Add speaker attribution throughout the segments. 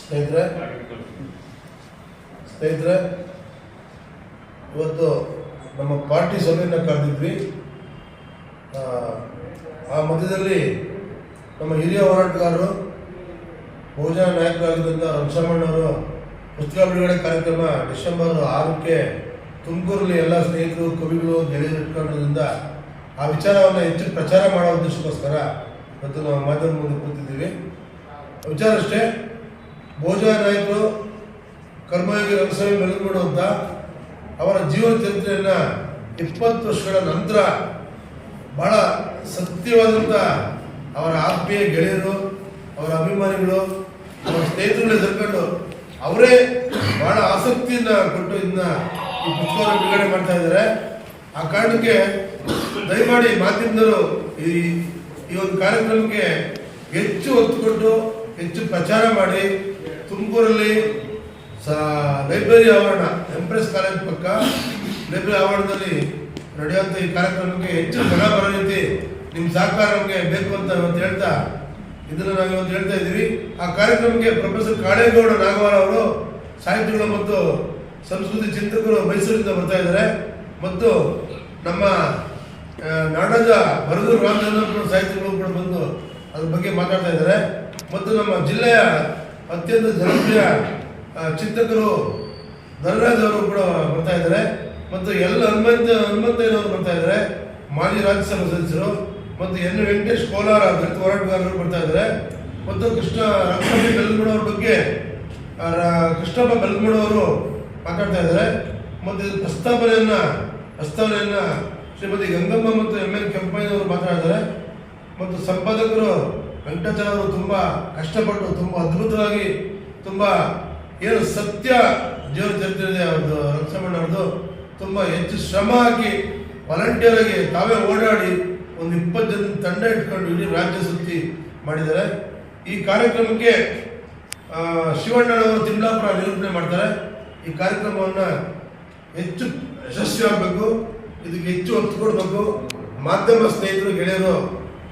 Speaker 1: ಸ್ನೇಹಿತರೆ ಸ್ನೇಹಿತರೆ ಇವತ್ತು ನಮ್ಮ ಪಾರ್ಟಿ ಸಭೆಯನ್ನು ಕರೆದಿದ್ವಿ. ಆ, ಮಧ್ಯದಲ್ಲಿ ನಮ್ಮ ಹಿರಿಯ ಹೋರಾಟಗಾರರು ಬಹುಜನ ನಾಯಕರಾಗಿದ್ದಂಥ ರಂಶಮಣ್ಣವರು ಪುಸ್ತಕ ಬಿಡುಗಡೆ ಕಾರ್ಯಕ್ರಮ ಡಿಸೆಂಬರ್ ಆರಕ್ಕೆ ತುಮಕೂರಲ್ಲಿ ಎಲ್ಲ ಸ್ನೇಹಿತರು ಕವಿಗಳು ಗೆಳೆಯರು ಆ ವಿಚಾರವನ್ನು ಹೆಚ್ಚು ಪ್ರಚಾರ ಮಾಡೋ ಉದ್ದೇಶಕ್ಕೋಸ್ಕರ ಇವತ್ತು ನಾವು ಮಾಧ್ಯಮದ ಮುಂದೆ ಕೂತಿದ್ದೀವಿ. ವಿಚಾರ ಅಷ್ಟೇ. ನಾಯಕರು ಕರ್ಮಯೋಗಿ ರಂಗಸ್ವಾಮಿ ಬೆಳಗುಡು ಅಂತ ಅವರ ಜೀವನ ಚರಿತ್ರೆಯನ್ನು ಇಪ್ಪತ್ತು ವರ್ಷಗಳ ನಂತರ ಬಹಳ ಸತ್ಯವಾದಂಥ ಅವರ ಆತ್ಮೀಯ ಗೆಳೆಯರು, ಅವರ ಅಭಿಮಾನಿಗಳು, ಅವರ ಸ್ನೇಹಿತರುಗಳೇ ಸೇರ್ಕೊಂಡು ಅವರೇ ಬಹಳ ಆಸಕ್ತಿಯನ್ನು ಕೊಟ್ಟು ಇದನ್ನ ಈ ಪುಸ್ತಕವನ್ನು ಬಿಡುಗಡೆ ಮಾಡ್ತಾ ಇದ್ದಾರೆ. ಆ ಕಾರಣಕ್ಕೆ ದಯಮಾಡಿ ಮಾಧ್ಯಮದವರು ಈ ಈ ಒಂದು ಕಾರ್ಯಕ್ರಮಕ್ಕೆ ಹೆಚ್ಚು ಒತ್ತು ಕೊಟ್ಟು ಹೆಚ್ಚು ಪ್ರಚಾರ ಮಾಡಿ ತುಮಕೂರಲ್ಲಿ ಸ ಲೈಬ್ರರಿ ಆವರಣ ಎಂಪ್ರೆಸ್ ಕಾಲೇಜ್ ಪಕ್ಕ. ಲೈಬ್ರರಿ ಆವರಣದಲ್ಲಿ ನಡೆಯುವಂಥ ಈ ಕಾರ್ಯಕ್ರಮಕ್ಕೆ ಹೆಚ್ಚು ಜನ ಬರೋ ರೀತಿ ನಿಮ್ಮ ಸಹಕಾರ ನಮಗೆ ಬೇಕು ಅಂತ ಇವತ್ತು ಹೇಳ್ತಾ, ಇದನ್ನು ನಾವು ಇವತ್ತು ಹೇಳ್ತಾ ಇದ್ದೀವಿ. ಆ ಕಾರ್ಯಕ್ರಮಕ್ಕೆ ಪ್ರೊಫೆಸರ್ ಕಾಳೇಗೌಡ ನಾಗವಾರ ಅವರು ಸಾಹಿತಿಗಳು ಮತ್ತು ಸಂಸ್ಕೃತಿ ಚಿಂತಕರು ಮೈಸೂರಿಂದ ಬರ್ತಾ ಇದ್ದಾರೆ. ಮತ್ತು ನಮ್ಮ ನಾಡೋಜ ಬರದೂರು ರಾಮಚಂದ್ರಪುರ ಸಾಹಿತಿಗಳು ಕೂಡ ಬಂದು ಅದ್ರ ಬಗ್ಗೆ ಮಾತಾಡ್ತಾ ಇದ್ದಾರೆ. ಮತ್ತು ನಮ್ಮ ಜಿಲ್ಲೆಯ ಅತ್ಯಂತ ಜನಪ್ರಿಯ ಚಿಂತಕರು ಧನರಾಜ್ ಅವರು ಕೂಡ ಬರ್ತಾ ಇದ್ದಾರೆ. ಮತ್ತು ಎಲ್ಲ ಹನುಮಂತ, ಹನುಮಂತಯ್ಯನವರು ಬರ್ತಾ ಇದ್ದಾರೆ. ಮಾಜಿ ರಾಜ್ಯಸಭಾ ಸದಸ್ಯರು ಮತ್ತು ಎನ್. ವೆಂಕಟೇಶ್ ಕೋಲಾರ ದಲಿತ ಹೋರಾಟಗಾರರು ಬರ್ತಾ ಇದ್ದಾರೆ. ಮತ್ತು ಕೃಷ್ಣ ರಂಗಸ್ವಾಮಿ ಬೆಲ್ಗಡವ್ರ ಬಗ್ಗೆ ಕೃಷ್ಣಪ್ಪ ರ- ಕೃಷ್ಣಪ್ಪ ಬೆಲ್ಗಡವರು ಮಾತಾಡ್ತಾ ಇದ್ದಾರೆ. ಮತ್ತು ಇದು ಪ್ರಸ್ತಾವನೆಯನ್ನು ಶ್ರೀಮತಿ ಗಂಗಮ್ಮ ಮತ್ತು ಎಂ ಎಲ್ ಕೆಂಪಯ್ಯನವರು ಮಾತಾಡ್ತಾರೆ. ಮತ್ತು ಸಂಪಾದಕರು ವೆಂಕಟಾಚಲ ಅವರು ತುಂಬ ಕಷ್ಟಪಟ್ಟು, ತುಂಬ ಅದ್ಭುತವಾಗಿ, ತುಂಬ ಏನು ಸತ್ಯ ಜೀವನ ಚರಿತ್ರೆ ಅವ್ರದ್ದು ಅವ್ರದ್ದು ತುಂಬ ಹೆಚ್ಚು ಶ್ರಮ ಹಾಕಿ ವಾಲಂಟಿಯರ್ ಆಗಿ ತಾವೇ ಓಡಾಡಿ ಒಂದು ಇಪ್ಪತ್ತು ಜನ ತಂಡ ಇಟ್ಕೊಂಡು ಇಡೀ ರಾಜ್ಯ ಸುತ್ತಿ ಮಾಡಿದ್ದಾರೆ. ಈ ಕಾರ್ಯಕ್ರಮಕ್ಕೆ ಶಿವಣ್ಣನವರು ತಿಮ್ಲಾಪುರ ನಿರೂಪಣೆ ಮಾಡ್ತಾರೆ. ಈ ಕಾರ್ಯಕ್ರಮವನ್ನು ಹೆಚ್ಚು ಯಶಸ್ವಿ ಆಗಬೇಕು ಇದಕ್ಕೆ ಹೆಚ್ಚು ಒತ್ತು ಕೊಡಬೇಕು. ಮಾಧ್ಯಮ ಸ್ನೇಹಿತರು, ಗೆಳೆಯರು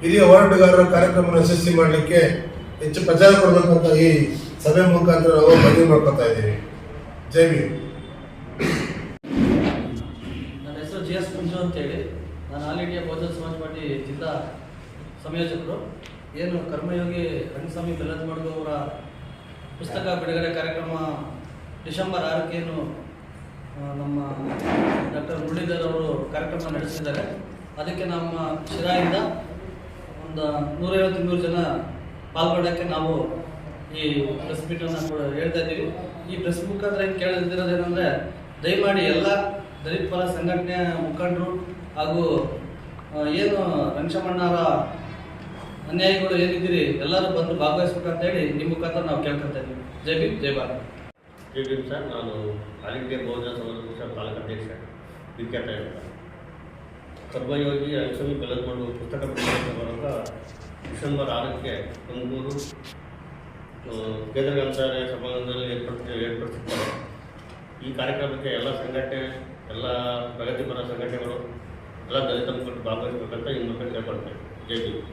Speaker 1: ಹಿರಿಯ ಹೋರಾಟಗಾರರ ಕಾರ್ಯಕ್ರಮವನ್ನು ಯಶಸ್ವಿ ಮಾಡಲಿಕ್ಕೆ ಹೆಚ್ಚು ಪ್ರಚಾರ ಕೊಡಬೇಕಂತ ಈ ಸಭೆ ಮುಖಾಂತರ ನಾವು ಮನವಿ ಮಾಡ್ಕೊತಾ ಇದ್ದೀವಿ. ಜೈ ಭೀಮ್.
Speaker 2: ನನ್ನ ಹೆಸರು ಜಿ ಎಸ್ ಅಂತ ಅಂತೇಳಿ. ನಾನು ಆಲ್ ಇಂಡಿಯಾ ಬಹುಜನ ಸಮಾಜ ಪಾರ್ಟಿ ಜಿಲ್ಲಾ ಸಂಯೋಜಕರು. ಏನು ಕರ್ಮಯೋಗಿ ರಂಗಸ್ವಾಮಿ ಬೆಲ್ಲದ ಅವರ ಪುಸ್ತಕ ಬಿಡುಗಡೆ ಕಾರ್ಯಕ್ರಮ ಡಿಸೆಂಬರ್ ಆರಕ್ಕೇನು ನಮ್ಮ ಡಾಕ್ಟರ್ ಮುರಳೀಧರ್ ಅವರು ಕಾರ್ಯಕ್ರಮ ನಡೆಸಿದ್ದಾರೆ. ಅದಕ್ಕೆ ನಮ್ಮ ಶಿರಾಯಿಂದ ಒಂದು ನೂರೈವತ್ತು ನೂರು ಜನ ಪಾಲ್ಗೊಳ್ಳೋಕ್ಕೆ ನಾವು ಈ ಪ್ರೆಸ್ ಮೀಟನ್ನು ಕೂಡ ಹೇಳ್ತಾ ಇದ್ದೀವಿ. ಈ ಪ್ರೆಸ್ ಮುಖಾಂತರ ಕೇಳಿದಿರೋದೇನೆಂದರೆ ದಯಮಾಡಿ ಎಲ್ಲ ದಲಿತ ಪರ ಸಂಘಟನೆಯ ಮುಖಂಡರು ಹಾಗೂ ಏನು ರಂಗಶಮಣ್ಣವರ ಅನ್ಯಾಯಿಗಳು ಏನಿದ್ದೀರಿ, ಎಲ್ಲರೂ ಬಂದು ಭಾಗವಹಿಸ್ಬೇಕು ಅಂತೇಳಿ ನಿಮ್ಮ ಮುಖಾಂತರ ನಾವು ಕೇಳ್ಕೊತಾ ಇದ್ದೀವಿ. ಜೈ ಭೀಮ್, ಜೈ ಭಾರತ್.
Speaker 3: ಜೈ ಭೀಮ್ ಸರ್, ನಾನು ಆಲ್ ಇಂಡಿಯಾ ಬಹುಜನ ಸಮಾಜ ಪಕ್ಷ ತಾಲೂಕು ಅಧ್ಯಕ್ಷ ವಿಖ್ಯಾತ ಅಂತ ಕರ್ಮಯೋಗಿ ಅಂಶವನ್ನು ಬೆಳೆದುಕೊಂಡು ಪುಸ್ತಕ ಮೂಲಕ ಡಿಸೆಂಬರ್ ಆರಕ್ಕೆ ತುಮಕೂರು ಕೇಂದ್ರ ಗ್ರಂಥಾಲಯ ಸಮಾರಂಭದಲ್ಲಿ ಏರ್ಪಡಿಸಿ ಏರ್ಪಡಿಸಿದ್ದಾರೆ ಈ ಕಾರ್ಯಕ್ರಮಕ್ಕೆ ಎಲ್ಲ ಸಂಘಟನೆ, ಎಲ್ಲ ಪ್ರಗತಿಪರ ಸಂಘಟನೆಗಳು, ಎಲ್ಲ ದಲಿತ ಮುಖಂಡರು ಭಾಗವಹಿಸಬೇಕಂತ ಈ ಮೂಲಕ ಕೇಳ್ಕೊಳ್ತೇವೆ ಜೈ ಭೀಮ್.